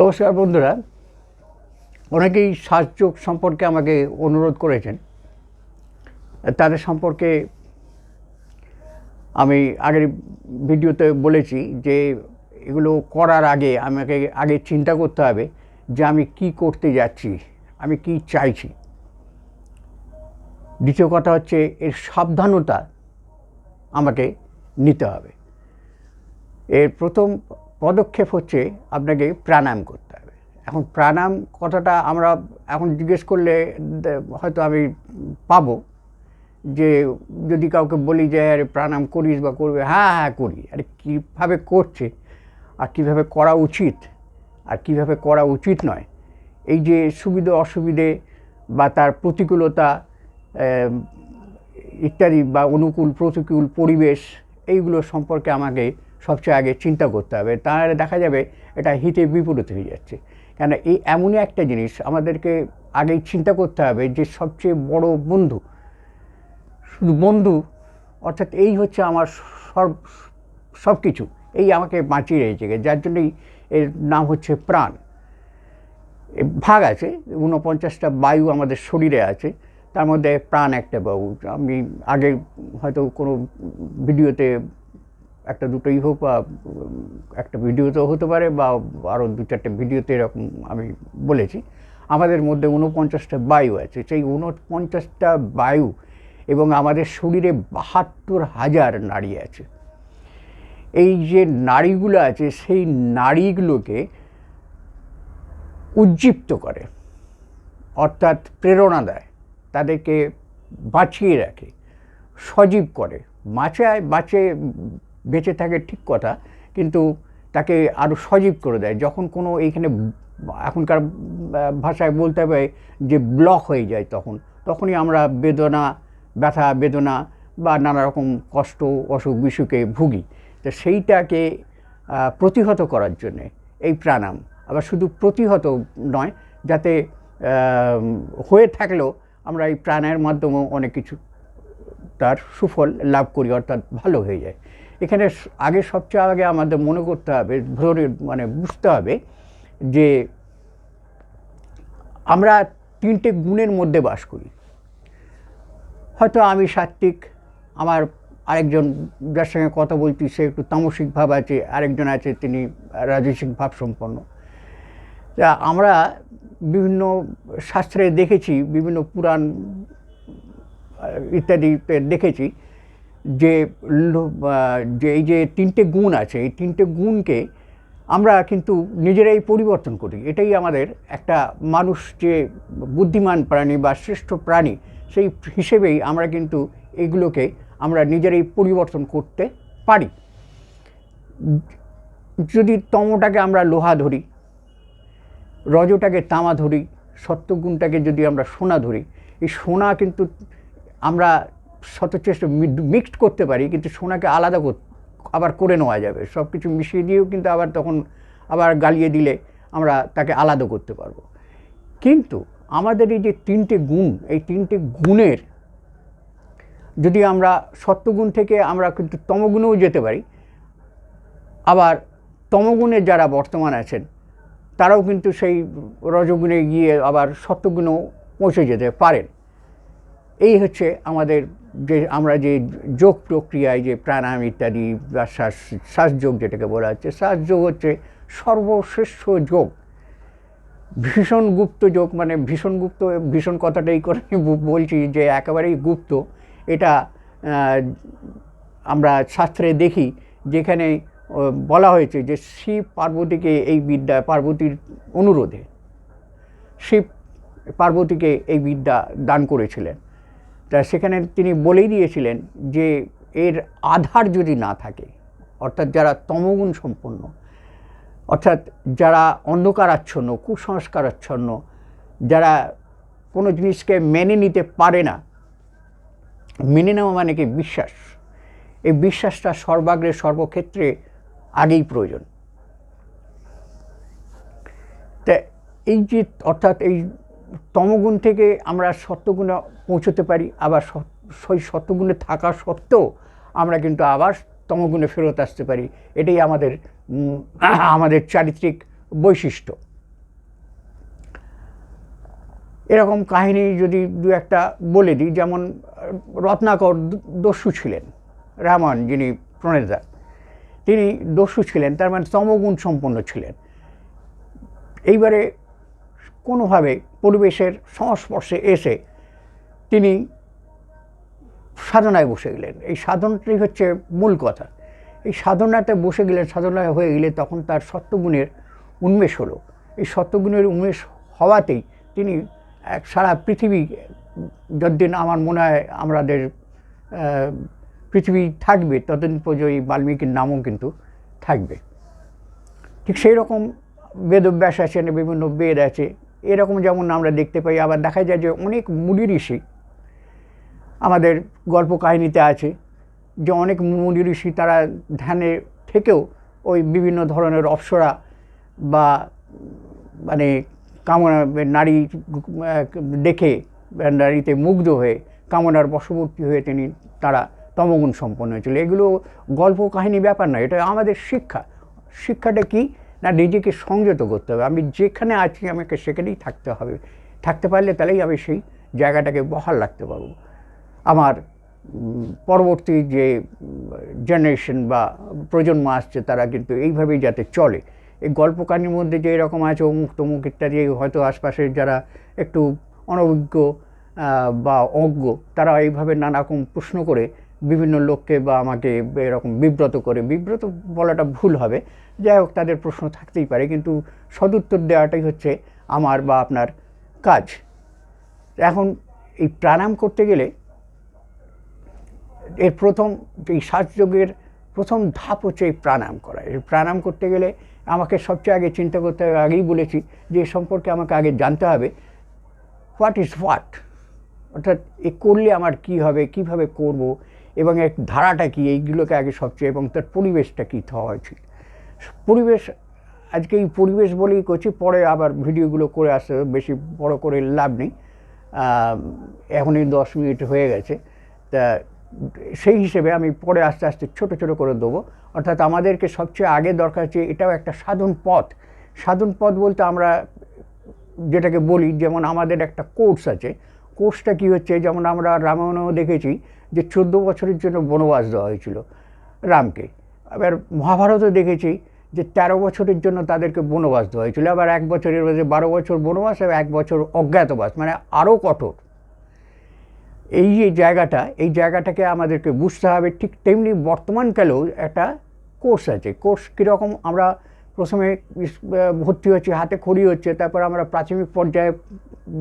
নমস্কার বন্ধুরা। অনেকেই শ্বাসযোগ সম্পর্কে আমাকে অনুরোধ করেছেন। তাদের সম্পর্কে আমি আগের ভিডিওতে বলেছি যে এগুলো করার আগে আমাকে আগে চিন্তা করতে হবে যে আমি কি করতে যাচ্ছি, আমি কি চাইছি। দ্বিতীয় কথা হচ্ছে এর সাবধানতা আমাকে নিতে হবে। এর প্রথম পদক্ষেপ হচ্ছে আপনাকে প্রাণায়াম করতে হবে। এখন প্রাণায়াম কথাটা আমরা এখন জিজ্ঞেস করলে হয়তো আমি পাবো যে যদি কাউকে বলি যে, আরে প্রাণায়াম করিস বা করবে। হ্যাঁ হ্যাঁ করি। আরে কীভাবে করছে? আর কীভাবে করা উচিত? আর কীভাবে করা উচিত নয়? এই যে সুবিধে অসুবিধে বা তার প্রতিকূলতা ইত্যাদি বা অনুকূল প্রতিকূল পরিবেশ, এইগুলো সম্পর্কে আমাকে সবচেয়ে আগে চিন্তা করতে হবে। তাহলে দেখা যাবে এটা হিতে বিপরীত হয়ে যাচ্ছে। কেন এই এমনই একটা জিনিস আমাদেরকে আগেই চিন্তা করতে হবে যে সবচেয়ে বড় বন্ধু, শুধু বন্ধু, অর্থাৎ এই হচ্ছে আমার সব সব কিছু এই আমাকে বাঁচিয়ে রেখেছে। যার জন্যই এর নাম হচ্ছে প্রাণ। ভাগ আছে, ঊনপঞ্চাশটা বায়ু আমাদের শরীরে আছে, তার মধ্যে প্রাণ একটা বায়ু আমি আগে হয়তো কোনো ভিডিওতে একটা দুটোই হোক বা একটা ভিডিওতেও হতে পারে বা আরও দু চারটে ভিডিওতে এরকম আমি বলেছি। আমাদের মধ্যে ঊনপঞ্চাশটা বায়ু আছে। সেই ঊনপঞ্চাশটা বায়ু এবং আমাদের শরীরে বাহাত্তর হাজার নাড়ি আছে। এই যে নাড়িগুলো আছে, সেই নাড়িগুলোকে উজ্জীপ্ত করে, অর্থাৎ প্রেরণা দেয়, তাদেরকে বাঁচিয়ে রাখে, সজীব করে, বাঁচায়, বাঁচে বেঁচে থাকে ঠিক কথা, কিন্তু তাকে আরও সজীব করে দেয়। যখন কোনো এইখানে এখনকার ভাষায় বলতে হবে যে ব্লক হয়ে যায় তখন, তখনই আমরা বেদনা, ব্যথা, বেদনা বা নানা রকম কষ্ট, অসুখ, বিসুখে ভুগি। তো সেইটাকে প্রতিহত করার জন্যে এই প্রাণায়াম। আবার শুধু প্রতিহত নয়, যাতে হয়ে থাকলেও আমরা এই প্রাণায়ামের মাধ্যমেও অনেক কিছু তার সুফল লাভ করি, অর্থাৎ ভালো হয়ে যায়। এখানে আগে সবচেয়ে আগে আমাদের মনে করতে হবে, ধরে মানে বুঝতে হবে যে আমরা তিনটে গুণের মধ্যে বাস করি। হয়তো আমি সাত্ত্বিক, আমার আরেকজন যার সঙ্গে কথা বলছি, সে একটু তামসিক ভাব আছে, আরেকজন আছে তিনি রাজসিক ভাব সম্পন্ন। তা আমরা বিভিন্ন শাস্ত্রে দেখেছি, বিভিন্ন পুরাণ ইত্যাদিতে দেখেছি যে যে, এই যে তিনটে গুণ আছে, এই তিনটে গুণকে আমরা কিন্তু নিজেরাই পরিবর্তন করি। এটাই আমাদের একটা মানুষ যে বুদ্ধিমান প্রাণী বা শ্রেষ্ঠ প্রাণী, সেই হিসেবেই আমরা কিন্তু এগুলোকে আমরা নিজেরাই পরিবর্তন করতে পারি। যদি তমটাকে আমরা লোহা ধরি, রজটাকে তামা ধরি, সত্যগুণটাকে যদি আমরা সোনা ধরি, এই সোনা কিন্তু আমরা শতচেষ্ট মিক্সড করতে পারি, কিন্তু সোনাকে আলাদা আবার করে নেওয়া যাবে। সব কিছু মিশিয়ে দিয়েও কিন্তু আবার তখন আবার গালিয়ে দিলে আমরা তাকে আলাদা করতে পারব। কিন্তু আমাদের এই যে তিনটে গুণ, এই তিনটে গুণের যদি আমরা সত্যগুণ থেকে আমরা কিন্তু তমগুণেও যেতে পারি, আবার তমগুণে যারা বর্তমান আছেন, তারাও কিন্তু সেই রজগুণে গিয়ে আবার সত্যগুণেও পৌঁছে যেতে পারেন। এই হচ্ছে আমাদের যে, আমরা যে যোগ প্রক্রিয়ায় যে প্রাণায়াম ইত্যাদি বা শ্বাস, শ্বাসযোগ যেটাকে বলা হচ্ছে, শ্বাসযোগ হচ্ছে সর্বশ্রেষ্ঠ যোগ। ভীষণ গুপ্ত যোগ মানে ভীষণ গুপ্ত, ভীষণ কথাটাই করে বলছি যে একেবারেই গুপ্ত। এটা আমরা শাস্ত্রে দেখি যেখানে বলা হয়েছে যে শিব পার্বতীকে এই বিদ্যা, পার্বতীর অনুরোধে শিব পার্বতীকে এই বিদ্যা দান করেছিলেন। তা সেখানে তিনি বলেই দিয়েছিলেন যে এর আধার যদি না থাকে, অর্থাৎ যারা তমগুণ সম্পন্ন, অর্থাৎ যারা অন্ধকারাচ্ছন্ন, কুসংস্কারাচ্ছন্ন, যারা কোনো জিনিসকে মেনে নিতে পারে না, মেনে নেওয়া মানে কি বিশ্বাস? এই বিশ্বাসটা সর্বাগ্রে, সর্বক্ষেত্রে আগেই প্রয়োজন। তা এই যে, অর্থাৎ এই তমগুণ থেকে আমরা সত্যগুণে পৌঁছতে পারি, আবার সেই সত্যগুণে থাকা সত্ত্বেও আমরা কিন্তু আবার তমগুণে ফেরত আসতে পারি। এটাই আমাদের আমাদের চারিত্রিক বৈশিষ্ট্য। এরকম কাহিনী যদি দু একটা বলে দিই, যেমন, রত্নাকর দস্যু ছিলেন, রামায়ণ যিনি প্রণেতা, তিনি দস্যু ছিলেন, তার মানে তমগুণ সম্পন্ন ছিলেন। এইবারে কোনোভাবে পরিবেশের সংস্পর্শে এসে তিনি সাধনায় বসে গেলেন। এই সাধনাটাই হচ্ছে মূল কথা। এই সাধনাতে বসে গেলেন সাধনায় হয়ে গেলে তখন তার সত্যগুণের উন্মেষ হলো। এই সত্যগুণের উন্মেষ হওয়াতেই তিনি এক সারা পৃথিবী, যতদিন আমার মনে হয় আমাদের পৃথিবী থাকবে, ততদিন পর্যন্ত এই বাল্মীকির নামও কিন্তু থাকবে। ঠিক সেই রকম বেদব্যাস আছেন বিভিন্ন বেদ আছে এরকম যেমন আমরা দেখতে পাই, আবার দেখা যায় যে অনেক মুনি ঋষি আমাদের গল্প কাহিনীতে আছে, যে অনেক মুনি ঋষি তারা ধ্যানে থেকেও ওই বিভিন্ন ধরনের অপ্সরা বা মানে কামনা, নারী দেখে নারীতে মুগ্ধ হয়ে কামনার বশবর্তী হয়ে তিনি তারা তমগুণ সম্পন্ন হয়েছিল। এগুলো গল্প কাহিনী ব্যাপার না এটা আমাদের শিক্ষা। শিক্ষাটা কি? না, নিজেকে সংযত করতে হবে। আমি যেখানে আছি, আমাকে সেখানেই থাকতে হবে। থাকতে পারলে তাহলেই আমি সেই জায়গাটাকে বহাল রাখতে পারব। আমার পরবর্তী যে জেনারেশন বা প্রজন্ম আসছে, তারা কিন্তু এইভাবেই যাতে চলে। এই গল্প কাহিনীর মধ্যে যে এরকম আছে, অমুক তমুক ইত্যাদি, হয়তো আশপাশের যারা একটু অনভিজ্ঞ বা অজ্ঞ, তারা এইভাবে নানা রকম প্রশ্ন করে বিভিন্ন লোককে বা আমাকে এরকম বিব্রত করে, বিব্রত বলাটা ভুল হবে। যাই হোক, তাদের প্রশ্ন থাকতেই পারে, কিন্তু সদুত্তর দেওয়াটাই হচ্ছে আমার বা আপনার কাজ। এখন এই প্রাণায়াম করতে গেলে এর প্রথম এই শ্বাসযোগের প্রথম ধাপ হচ্ছে এই প্রাণায়াম করা। এই প্রাণায়াম করতে গেলে আমাকে সবচেয়ে আগে চিন্তা করতে হবে, আগেই বলেছি যে সম্পর্কে আমাকে আগে জানতে হবে হোয়াট ইজ হোয়াট অর্থাৎ এ করলে আমার কি হবে, কীভাবে করব? এবং এর ধারাটা কী? এইগুলোকে আগে সবচেয়ে এবং তার পরিবেশটা কী হওয়া উচিত পরিবেশ, আজকে এই পরিবেশ বলেই করছি, পরে আবার ভিডিওগুলো করে আসতে বেশি বড় করে লাভ নেই। এখনই দশ মিনিট হয়ে গেছে। তা সেই হিসেবে আমি পরে আস্তে আস্তে ছোট ছোট করে দেবো। অর্থাৎ আমাদেরকে সবচেয়ে আগে দরকার হচ্ছে, এটাও একটা সাধন পথ। সাধন পথ বলতে আমরা যেটাকে বলি, যেমন আমাদের একটা কোর্স আছে কোর্সটা কি হচ্ছে? যেমন আমরা রামায়ণেও দেখেছি যে চোদ্দ বছরের জন্য বনবাস দেওয়া হয়েছিল রামকে। আবার মহাভারতও দেখেছি যে তেরো বছরের জন্য তাদেরকে বনবাস দেওয়া হয়েছিল। আবার এক বছরের মধ্যে বারো বছর বনবাস আর এক বছর অজ্ঞাতবাস মানে আরও কঠোর। এই যে জায়গাটা, এই জায়গাটাকে আমাদেরকে বুঝতে হবে। ঠিক তেমনি বর্তমানকালেও একটা কোর্স আছে। কোর্স কীরকম? আমরা প্রথমে ভর্তি হচ্ছি, হাতে খড়ি হচ্ছে, তারপর আমরা প্রাথমিক পর্যায়ে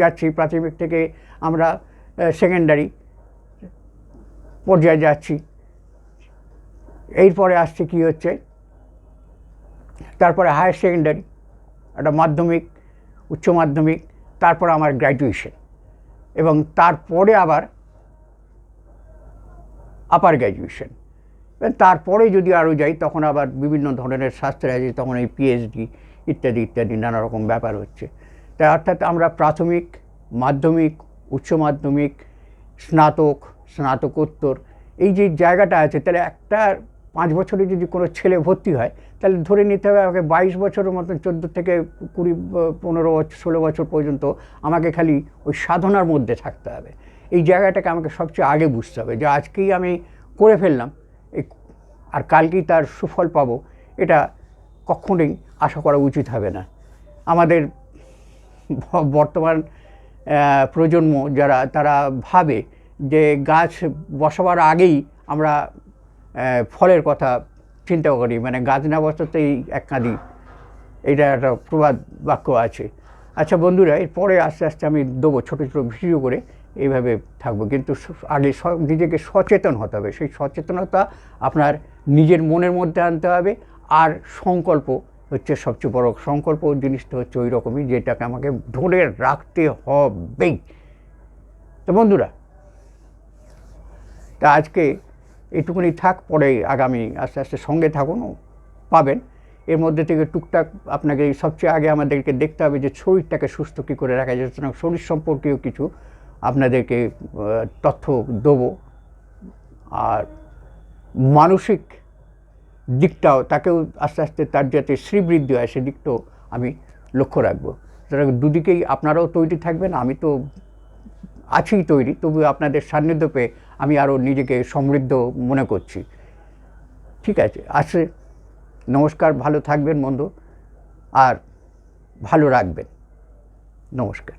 যাচ্ছি, প্রাথমিক থেকে আমরা সেকেন্ডারি পর্যায়ে যাচ্ছি। এরপরে আসছে কি হচ্ছে? তারপরে হায়ার সেকেন্ডারি একটা মাধ্যমিক, উচ্চ মাধ্যমিক, তারপর আমার গ্র্যাজুয়েশন এবং তারপরে আবার আপার গ্র্যাজুয়েশন তারপরে যদি আরও যাই, তখন আবার বিভিন্ন ধরনের শাস্ত্রে আছে, তখন এই পিএইচডি ইত্যাদি ইত্যাদি, নানা রকম ব্যাপার হচ্ছে। তাই অর্থাৎ আমরা প্রাথমিক, মাধ্যমিক, উচ্চ মাধ্যমিক, স্নাতক, স্নাতকোত্তর এই যে জায়গাটা আছে, তাহলে একটা পাঁচ বছরে যদি কোনো ছেলে ভর্তি হয়, তাহলে ধরে নিতে হবে আমাকে বাইশ বছরের মতন চোদ্দ থেকে কুড়ি, পনেরো বছর ষোলো বছর পর্যন্ত আমাকে খালি ওই সাধনার মধ্যে থাকতে হবে। এই জায়গাটাকে আমাকে সবচেয়ে আগে বুঝতে হবে যে আজকেই আমি করে ফেললাম আর কালকেই তার সুফল পাবো, এটা কখনোই আশা করা উচিত হবে না। আমাদের বর্তমান প্রজন্ম যারা, তারা ভাবে যে গাছ বসাবার আগেই আমরা ফলের কথা চিন্তা করি। মানে গাছ না বসাতেই এক কাঁদি এটা একটা প্রবাদ বাক্য আছে। আচ্ছা বন্ধুরা, এরপরে আস্তে আস্তে আমি দেবো ছোটো ছোটো ভিডিও করে এইভাবে থাকব। কিন্তু আগে নিজেকে সচেতন হতে হবে। সেই সচেতনতা আপনার নিজের মনের মধ্যে আনতে হবে। আর সংকল্প হচ্ছে সবচেয়ে বড় সংকল্প জিনিসটা হচ্ছে ওই রকমই, যেটাকে আমাকে ধরে রাখতে হবেই তো বন্ধুরা, তা আজকে এটুকুনি থাক, পরে আগামী আস্তে আস্তে সঙ্গে থাকুন, পাবেন। এর মধ্যে থেকে টুকটাক আপনাকে সবচেয়ে আগে আমাদেরকে দেখতে হবে যে শরীরটাকে সুস্থ কী করে রাখা যায়, সুতরাং শরীর সম্পর্কেও কিছু আপনাদেরকে তথ্য দেবো। আর মানসিক দিকটাও, তাকেও আস্তে আস্তে তার যাতে শ্রীবৃদ্ধি হয় সেদিকটাও আমি লক্ষ্য রাখব। সুতরাং দুদিকেই আপনারাও তৈরি থাকবেন, আমি তো আছি তৈরি, তবু আপনাদের সান্নিধ্য পেয়ে আমি আরও নিজেকে সমৃদ্ধ মনে করছি। ঠিক আছে আসে নমস্কার, ভালো থাকবেন বন্ধু, আর ভালো রাখবেন। নমস্কার।